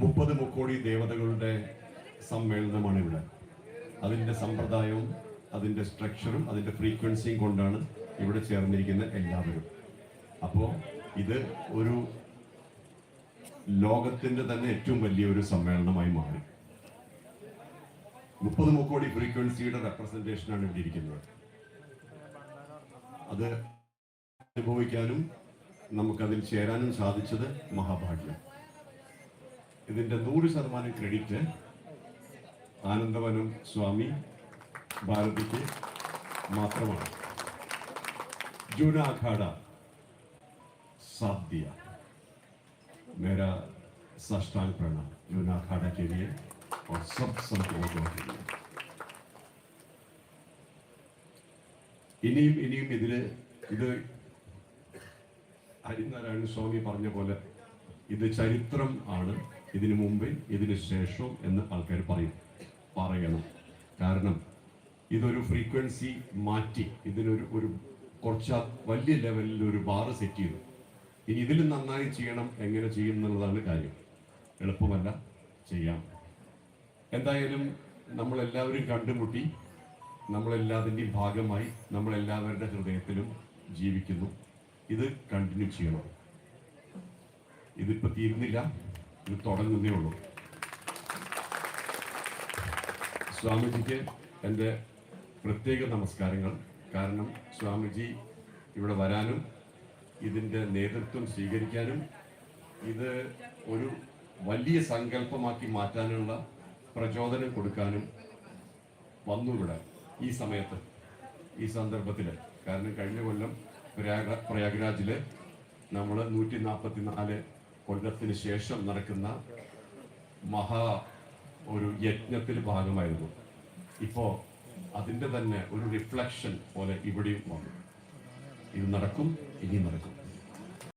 മുപ്പത് മുക്കോടി ദേവതകളുടെ സമ്മേളനമാണ് ഇവിടെ. അതിന്റെ സമ്പ്രദായവും അതിന്റെ സ്ട്രക്ചറും അതിന്റെ ഫ്രീക്വൻസിയും കൊണ്ടാണ് ഇവിടെ ചേർന്നിരിക്കുന്ന എല്ലാവരും. അപ്പോൾ ഇത് ഒരു ലോകത്തിന്റെ തന്നെ ഏറ്റവും വലിയ ഒരു സമ്മേളനമായി മാറി. മുപ്പത് മുക്കോടി ഫ്രീക്വൻസിയുടെ റെപ്രസെന്റേഷനാണ് ഇവിടെ ഇരിക്കുന്നത്. അത് അനുഭവിക്കാനും നമുക്കതിൽ ചേരാനും സാധിച്ചത് മഹാഭാഗ്യം. ഇതിന്റെ നൂറ് ശതമാനം ക്രെഡിറ്റ് ആനന്ദവനം സ്വാമി ഭാരതിക്ക് മാത്രമാണ് ജൂന അഖാഡ साथ दिया मेरा साष्टांग प्रणाम जूना अखाड़ा के लिए और सब संतों के लिए ഇനിയും ഇനിയും ഇതില് ഇത് ഹരിനാരായണ സ്വാമി പറഞ്ഞ പോലെ ഇത് ചരിത്രം ആണ് ഇതിനു മുമ്പ് ഇതിന് ശേഷവും എന്ന് ആൾക്കാർ പറയും. പറയണം. കാരണം ഇതൊരു ഫ്രീക്വൻസി മാറ്റി ഇതിനൊരു ഒരു കുറച്ച് വലിയ ലെവലിൽ ഒരു ബാറ് സെറ്റ് ചെയ്തു. ഇനി ഇതിൽ നന്നായി ചെയ്യണം എങ്ങനെ ചെയ്യും എന്നുള്ളതാണ് കാര്യം. എളുപ്പമല്ല ചെയ്യാം. എന്തായാലും നമ്മളെല്ലാവരും കണ്ടുമുട്ടി നമ്മളെല്ലാതിന്റെയും ഭാഗമായി നമ്മളെല്ലാവരുടെ ഹൃദയത്തിലും ജീവിക്കുന്നു. ഇത് കണ്ടിന്യൂ ചെയ്യണം. ഇതിപ്പോൾ തീരുന്നില്ല. ഇത് തുടങ്ങുന്നേ ഉള്ളൂ. സ്വാമിജിക്ക് എന്റെ പ്രത്യേക നമസ്കാരങ്ങൾ. കാരണം സ്വാമിജി ഇവിടെ വരാനും ഇതിന്റെ നേതൃത്വം സ്വീകരിക്കാനും ഇത് ഒരു വലിയ സങ്കല്പമാക്കി മാറ്റാനുള്ള പ്രചോദനം കൊടുക്കാനും വന്നു ഇവിടെ ഈ സമയത്ത് ഈ സന്ദർഭത്തിൽ കാരണം കഴിഞ്ഞ കൊല്ലം പ്രയാഗ പ്രയാഗ്രാജിൽ നമ്മൾ നൂറ്റി നാൽപ്പത്തി നാല് കൊല്ലത്തിന് ശേഷം നടക്കുന്ന മഹാ ഒരു യജ്ഞത്തിൽ ഭാഗമായിരുന്നു. ഇപ്പോ അതിന്റെ തന്നെ ഒരു റിഫ്ലക്ഷൻ പോലെ ഇവിടെയും വന്നു. ഇത് നടക്കും ഇനി നടക്കും.